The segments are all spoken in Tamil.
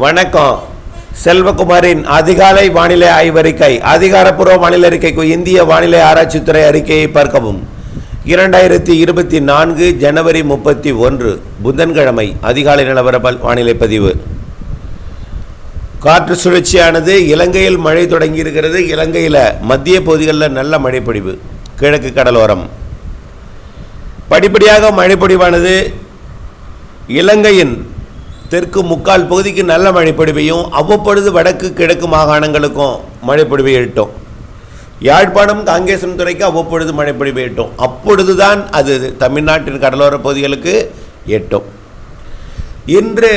வணக்கம். செல்வகுமாரின் அதிகாலை வானிலை ஆய்வறிக்கை அதிகாரப்பூர்வ வானிலை அறிக்கைக்கு இந்திய வானிலை ஆராய்ச்சித்துறை அறிக்கையை பார்க்கவும். இரண்டாயிரத்தி இருபத்தி நான்கு ஜனவரி முப்பத்தி ஒன்று புதன்கிழமை அதிகாலை நிலவரப்பல் வானிலை பதிவு. காற்று சுழற்சியானது இலங்கையில் மழை தொடங்கி இருக்கிறது இலங்கையில் மத்திய பகுதிகளில் நல்ல மழைப்பொடிவு கிழக்கு கடலோரம். படிப்படியாக மழைப்பொடிவானது இலங்கையின் தெற்கு முக்கால் பகுதிக்கு நல்ல மழைப்பொழிவையும் அவ்வப்பொழுது வடக்கு கிழக்கு மாகாணங்களுக்கும் மழைப்பொழிவை எட்டும் யாழ்ப்பாணம் காங்கேசன் துறைக்கு அவ்வப்பொழுது மழைப்பொழிவை எட்டும் அப்பொழுது அப்பொழுதுதான் அது தமிழ்நாட்டின் கடலோர பகுதிகளுக்கு எட்டும் இன்று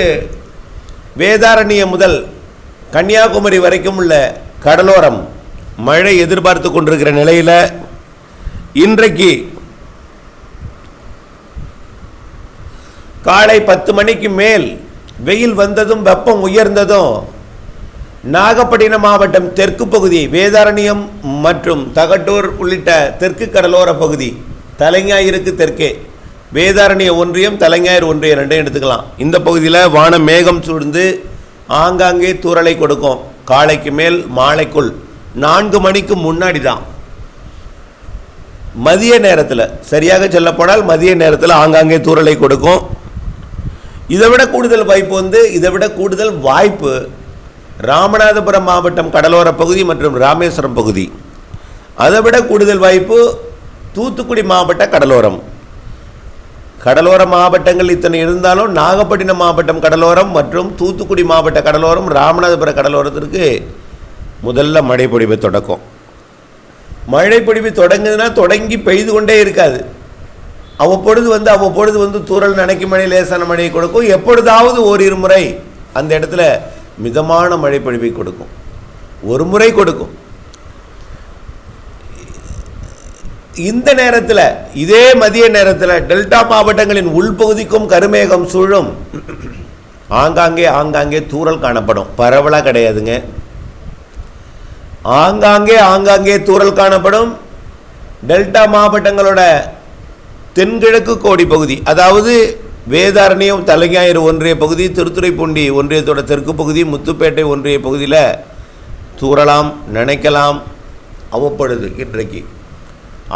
வேதாரண்யம் முதல் கன்னியாகுமரி வரைக்கும் உள்ள கடலோரம் மழை எதிர்பார்த்து கொண்டிருக்கிற நிலையில் இன்றைக்கு காலை பத்து மணிக்கு மேல் வெயில் வந்ததும் வெப்பம் உயர்ந்ததும் நாகப்பட்டினம் மாவட்டம் தெற்கு பகுதி வேதாரண்யம் மற்றும் தகட்டூர் உள்ளிட்ட தெற்கு கடலோர பகுதி தலைஞாயிற்கு தெற்கே. வேதாரண்ய ஒன்றியம் தலைஞாயிறு ஒன்றியம் ரெண்டையும் எடுத்துக்கலாம். இந்த பகுதியில் வானம் மேகம் சூழ்ந்து ஆங்காங்கே தூறலை கொடுக்கும். காலைக்கு மேல் மாலைக்குள் நான்கு மணிக்கு முன்னாடி தான் மதிய நேரத்தில் சரியாக சொல்லப்போனால் மதிய நேரத்தில் ஆங்காங்கே தூறலை கொடுக்கும். இதை விட கூடுதல் வாய்ப்பு வந்து இதை விட கூடுதல் வாய்ப்பு ராமநாதபுரம் மாவட்டம் கடலோர பகுதி மற்றும் ராமேஸ்வரம் பகுதி. அதை விட கூடுதல் வாய்ப்பு தூத்துக்குடி மாவட்ட கடலோரம். கடலோர மாவட்டங்கள் இத்தனை இருந்தாலும் நாகப்பட்டினம் மாவட்டம் கடலோரம் மற்றும் தூத்துக்குடி மாவட்ட கடலோரம் ராமநாதபுரம் கடலோரத்திற்கு முதல்ல மழை பொழிவு தொடக்கம். மழை பொழிவு தொடங்குதுன்னா தொடங்கி பெய்து கொண்டே இருக்காது. அவ்வப்பொழுது வந்து அவ்வப்பொழுது வந்து தூறல் நனைக்கும் மழை லேசான மழையை கொடுக்கும். எப்பொழுதாவது ஓரிரு முறை அந்த இடத்துல மிதமான மழை பொழிவை கொடுக்கும். ஒரு முறை கொடுக்கும். இந்த நேரத்தில் இதே மதிய நேரத்தில் டெல்டா மாவட்டங்களின் உள்பகுதிக்கும் கருமேகம் சூழும். ஆங்காங்கே ஆங்காங்கே தூறல் காணப்படும். பரவலாக கிடையாதுங்க. ஆங்காங்கே ஆங்காங்கே தூறல் காணப்படும். டெல்டா மாவட்டங்களோட தென்கிழக்கு கோடி பகுதி அதாவது வேதாரண்யம் தலைஞாயிறு ஒன்றிய பகுதி திருத்துறைப்பூண்டி ஒன்றியத்தோட தெற்கு பகுதி முத்துப்பேட்டை ஒன்றிய பகுதியில் தூறலாம் நினைக்கலாம் அவப்படுது இன்றைக்கு.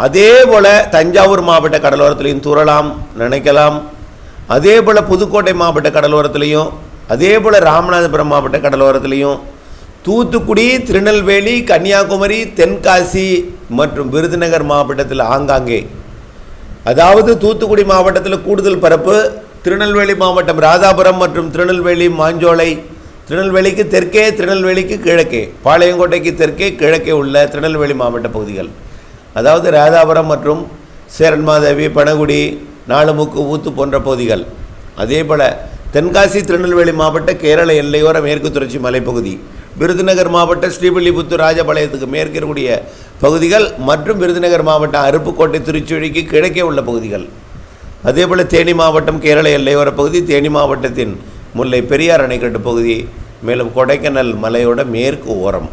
அதே போல் தஞ்சாவூர் மாவட்ட கடலோரத்துலேயும் தூறலாம் நினைக்கலாம். அதே போல் புதுக்கோட்டை மாவட்ட கடலோரத்துலேயும் அதே போல் ராமநாதபுரம் மாவட்ட கடலோரத்துலேயும் தூத்துக்குடி திருநெல்வேலி கன்னியாகுமரி தென்காசி மற்றும் விருதுநகர் மாவட்டத்தில் ஆங்காங்கே அதாவது தூத்துக்குடி மாவட்டத்தில் கூடுதல் பரப்பு திருநெல்வேலி மாவட்டம் ராதாபுரம் மற்றும் திருநெல்வேலி மாஞ்சோலை. திருநெல்வேலிக்கு தெற்கே திருநெல்வேலிக்கு கிழக்கே. பாளையங்கோட்டைக்கு தெற்கே கிழக்கே உள்ள திருநெல்வேலி மாவட்ட பகுதிகள். அதாவது ராதாபுரம் மற்றும் சேரன்மாதேவி பனகுடி நாலுமுக்கு ஊத்து போன்ற பகுதிகள். அதேபோல் தென்காசி திருநெல்வேலி மாவட்ட கேரள எல்லையோர மேற்கு தொடர்ச்சி மலைப்பகுதி. விருதுநகர் மாவட்ட ஸ்ரீவில்லிபுத்தூர் ராஜபாளையத்துக்கு மேற்கே இருக்கக்கூடிய பகுதிகள் மற்றும் விருதுநகர் மாவட்டம் அருப்புக்கோட்டை திருச்சுழிக்கு கிழக்கே உள்ள பகுதிகள். அதேபோல் தேனி மாவட்டம் கேரள எல்லையோர பகுதி தேனி மாவட்டத்தின் முல்லை பெரியார் அணைக்கட்டு பகுதி மேலும் கொடைக்கானல் மலையோட மேற்கு ஓரம்.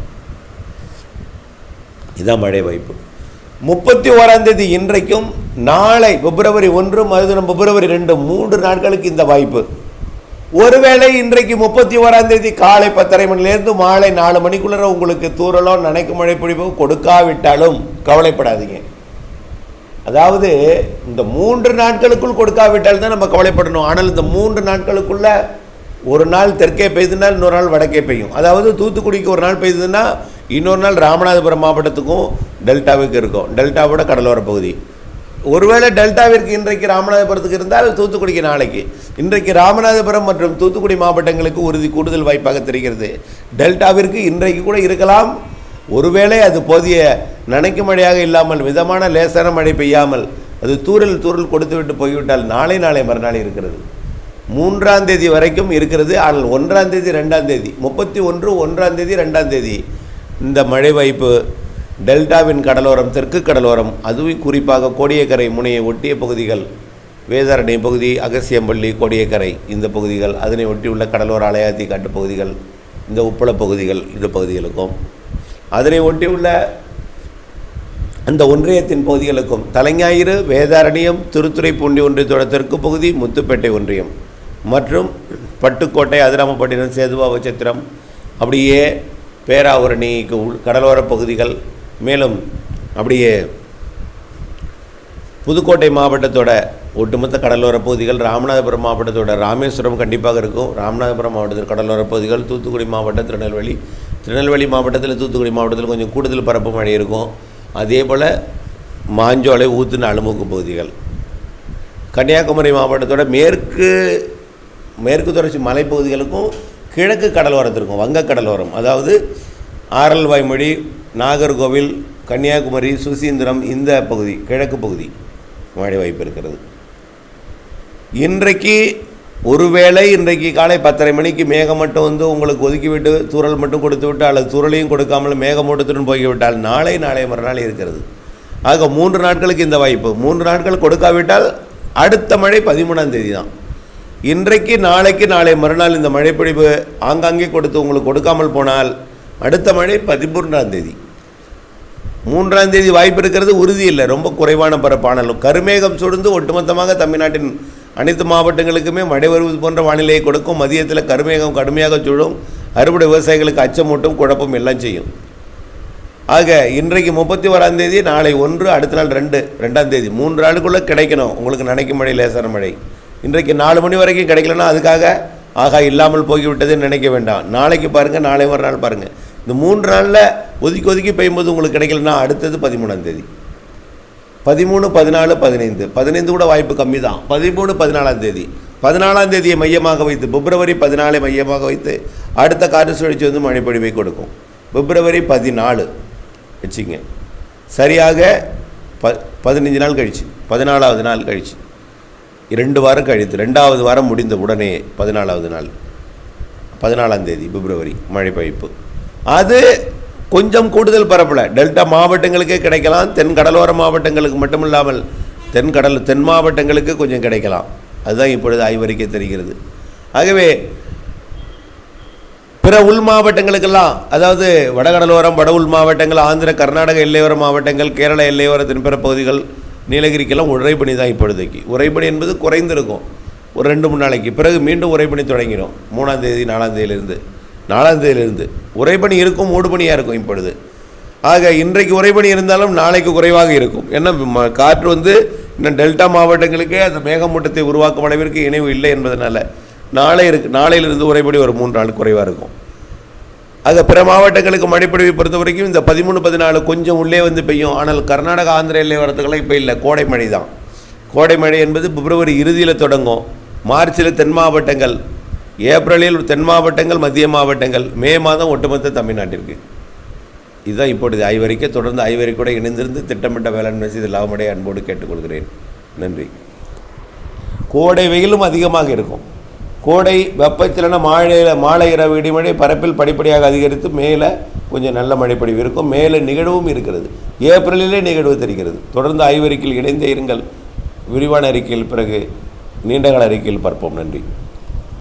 இதான் மழை வாய்ப்பு. முப்பத்தி ஓராம் தேதி இன்றைக்கும் நாளை பிப்ரவரி ஒன்று மறுதினம் பிப்ரவரி ரெண்டு மூன்று நாட்களுக்கு இந்த வாய்ப்பு. ஒருவேளை இன்றைக்கு முப்பத்தி ஓராம் தேதி காலை பத்தரை மணிலேருந்து மாலை நாலு மணிக்குள்ளே உங்களுக்கு தூரலோ நினைக்கும் மழை பிடிப்போ கொடுக்காவிட்டாலும் கவலைப்படாதீங்க. அதாவது இந்த மூன்று நாட்களுக்குள் கொடுக்காவிட்டால் தான் நம்ம கவலைப்படணும். ஆனால் இந்த மூன்று நாட்களுக்குள்ள ஒரு நாள் தெற்கே பெய்யுதுன்னா இன்னொரு நாள் வடக்கே பெய்யும். அதாவது தூத்துக்குடிக்கு ஒரு நாள் பெய்யுதுன்னா இன்னொரு நாள் ராமநாதபுரம் மாவட்டத்துக்கும் டெல்டாவுக்கு இருக்கும். டெல்டாவோட கடலோர பகுதி. ஒருவேளை டெல்டாவிற்கு இன்றைக்கு ராமநாதபுரத்துக்கு இருந்தால் தூத்துக்குடிக்கு நாளைக்கு. இன்றைக்கு ராமநாதபுரம் மற்றும் தூத்துக்குடி மாவட்டங்களுக்கு உறுதி கூடுதல் வாய்ப்பாக தெரிகிறது. டெல்டாவிற்கு இன்றைக்கு கூட இருக்கலாம். ஒருவேளை அது போதிய நனைக்கும் மழையாக இல்லாமல் மிதமான லேசான மழை பெய்யாமல் அது தூரல் தூரல் கொடுத்துவிட்டு போய்விட்டால் நாளை நாளை மறுநாள் இருக்கிறது. மூன்றாம் தேதி வரைக்கும் இருக்கிறது. ஆனால் ஒன்றாம் தேதி ரெண்டாம் தேதி முப்பத்தி ஒன்று ஒன்றாம் தேதி ரெண்டாம் தேதி இந்த மழை வாய்ப்பு டெல்டாவின் கடலோரம் தெற்கு கடலோரம் அதுவும் குறிப்பாக கோடியக்கரை முனையை ஒட்டிய பகுதிகள். வேதாரணை பகுதி அகசியம்பள்ளி கோடியக்கரை இந்த பகுதிகள் அதனை ஒட்டியுள்ள கடலோர அலையாத்தி காட்டு பகுதிகள் இந்த உப்பள பகுதிகள் இந்த பகுதிகளுக்கும். அதனை ஒட்டியுள்ள அந்த ஒன்றியத்தின் பகுதிகளுக்கும் தலைஞாயிறு வேதாரண்யம் திருத்துறைப்பூண்டி ஒன்றியத்தோட தெற்கு பகுதி முத்துப்பேட்டை ஒன்றியம். மற்றும் பட்டுக்கோட்டை அதிராமப்பட்டினம் சேதுபாவச்சத்திரம் அப்படியே பேராவூரணிக்கு உள் கடலோர பகுதிகள் மேலும் அப்படியே புதுக்கோட்டை மாவட்டத்தோட ஒட்டுமொத்த கடலோர பகுதிகள் ராமநாதபுரம் மாவட்டத்தோட ராமேஸ்வரம் கண்டிப்பாக இருக்கும். ராமநாதபுரம் மாவட்டத்தில் கடலோர பகுதிகள் தூத்துக்குடி மாவட்டம் திருநெல்வேலி. திருநெல்வேலி மாவட்டத்தில் தூத்துக்குடி மாவட்டத்தில் கொஞ்சம் கூடுதல் பரப்பு மழை இருக்கும். அதே போல் மாஞ்சோலை ஊத்துன அழுமுக்கு பகுதிகள். கன்னியாகுமரி மாவட்டத்தோட மேற்கு மேற்கு தொடர்ச்சி மலைப்பகுதிகளுக்கும் கிழக்கு கடலோரத்திற்கும் வங்க கடலோரம். அதாவது ஆரல்வாய்மொழி நாகர்கோவில் கன்னியாகுமரி சுசீந்திரம் இந்த பகுதி கிழக்கு பகுதி மழை வாய்ப்பு இருக்கிறது. இன்றைக்கு ஒருவேளை இன்றைக்கு காலை பத்தரை மணிக்கு மேகம் மட்டும் வந்து உங்களுக்கு ஒதுக்கிவிட்டு தூறல் மட்டும் கொடுத்து விட்டு அல்லது தூறலையும் கொடுக்காமல் மேகமூட்டத்துடன் போய்விட்டால் நாளை நாளை மறுநாள் இருக்கிறது. ஆக மூன்று நாட்களுக்கு இந்த வாய்ப்பு. மூன்று நாட்கள் கொடுக்காவிட்டால் அடுத்த மழை பதிமூணாம் தேதி தான் இன்றைக்கு நாளைக்கு நாளை மறுநாள் இந்த மழைப்பொழிவு ஆங்காங்கே கொடுத்து உங்களுக்கு கொடுக்காமல் போனால் அடுத்த மழை பதிமூன்றாம் தேதி. மூன்றாம் தேதி வாய்ப்பு இருக்கிறது உறுதி இல்லை. ரொம்ப குறைவான பரப்பானாலும் கருமேகம் சுடுந்து ஒட்டுமொத்தமாக தமிழ்நாட்டின் அனைத்து மாவட்டங்களுக்குமே மழை வருவது போன்ற வானிலையை கொடுக்கும். மதியத்தில் கருமேகம் கடுமையாக சுடும் அறுவடை விவசாயிகளுக்கு அச்சமூட்டும் குழப்பம் எல்லாம் செய்யும். ஆக இன்றைக்கு முப்பத்தி ஓராம் தேதி நாளை ஒன்று அடுத்த நாள் ரெண்டு ரெண்டாம் தேதி. மூன்று நாளுக்குள்ளே கிடைக்கணும். உங்களுக்கு நினைக்கும் மழை லேசான மழை. இன்றைக்கு நாலு மணி வரைக்கும் கிடைக்கலன்னா அதுக்காக ஆகா இல்லாமல் போய்விட்டதுன்னு நினைக்க வேண்டாம். நாளைக்கு பாருங்கள் நாளை ஒரு நாள் பாருங்கள் இந்த மூன்று நாளில் ஒதுக்கி ஒதுக்கி பெய்யும்போது உங்களுக்கு கிடைக்கலன்னா அடுத்தது பதிமூணாம் தேதி. பதிமூணு பதினாலு பதினைந்து. பதினைந்து கூட வாய்ப்பு கம்மி தான் பதிமூணு பதினாலாம் தேதி. பதினாலாம் தேதியை மையமாக வைத்து பிப்ரவரி பதினாலை மையமாக வைத்து அடுத்த காற்று சுழற்சி வந்து மழைப்பொழிவை கொடுக்கும். பிப்ரவரி பதினாலு. வச்சுங்க சரியாக ப பதினஞ்சு நாள் கழிச்சு. பதினாலாவது நாள் கழிச்சு. ரெண்டு வாரம் கழித்து ரெண்டாவது வாரம் முடிந்த உடனே பதினாலாவது நாள். பதினாலாம் தேதி பிப்ரவரி மழை பெய்ப்பு அது கொஞ்சம் கூடுதல் பரப்பில். டெல்டா மாவட்டங்களுக்கே கிடைக்கலாம். தென் கடலோர மாவட்டங்களுக்கு மட்டுமில்லாமல் தென் கடல் தென் மாவட்டங்களுக்கு கொஞ்சம் கிடைக்கலாம். அதுதான் இப்பொழுது ஆய்வறிக்கை தெரிகிறது. ஆகவே பிற உள் மாவட்டங்களுக்கெல்லாம் அதாவது வடகடலோரம் வட உள் மாவட்டங்கள் ஆந்திர கர்நாடக எல்லையோர மாவட்டங்கள் கேரள எல்லையோர தென்பிற பகுதிகள் நீலகிரிக்கெல்லாம் உறைபனி தான் இப்பொழுதைக்கு. உறைபனி என்பது குறைந்திருக்கும். ஒரு ரெண்டு மூணு நாளைக்கு. பிறகு மீண்டும் உறைபணி தொடங்கிடும். மூணாம் தேதி நாலாம் தேதியிலிருந்து. நாலாம் தேதியிலிருந்து உறைபனி இருக்கும் மூடுபனியாக இருக்கும் இப்பொழுது. ஆக இன்றைக்கு உறைபனி இருந்தாலும் நாளைக்கு குறைவாக இருக்கும். ஏன்னா காற்று வந்து இன்னும் டெல்டா மாவட்டங்களுக்கே அந்த மேகமூட்டத்தை உருவாக்கும் அளவிற்கு இணைவு இல்லை என்பதனால நாளை இருக்கு நாளையிலிருந்து உறைபடி ஒரு மூன்று நாள் குறைவாக இருக்கும். ஆக பிற மாவட்டங்களுக்கு மழைப்பொழிவை பொறுத்த வரைக்கும் இந்த பதிமூணு பதினாலு கொஞ்சம் உள்ளே வந்து பெய்யும். ஆனால் கர்நாடகா ஆந்திர எல்லை வரத்துக்கெல்லாம் இப்போ இல்லை. கோடை மழை தான். கோடை மழை என்பது பிப்ரவரி இறுதியில் தொடங்கும். மார்ச்சில் தென் மாவட்டங்கள் ஏப்ரலில் தென் மாவட்டங்கள் மத்திய மாவட்டங்கள் மே மாதம் ஒட்டுமொத்த தமிழ்நாட்டிற்கு. இதுதான் இப்பொழுது ஐவரிக்கை தொடர்ந்து ஐவரிக்கூட இணைந்திருந்து திட்டமிட்ட வேளாண்மை செய்து லாபமடைய அன்போடு கேட்டுக்கொள்கிறேன். நன்றி. கோடை வெயிலும் அதிகமாக இருக்கும். கோடை வெப்பச்சலன மாலையில் மாலை இரவு இடிமழை பரப்பில் படிப்படியாக அதிகரித்து மேலே கொஞ்சம் நல்ல மழைப்படிவு இருக்கும். மேலே நிகழ்வும் இருக்கிறது. ஏப்ரலிலே நிகழ்வு தெரிகிறது. தொடர்ந்து ஆய்வறிக்கையில் இணைந்தே இருங்கள். விரிவான அறிக்கையில் பிறகு நீண்டகால அறிக்கையில் பார்ப்போம். நன்றி.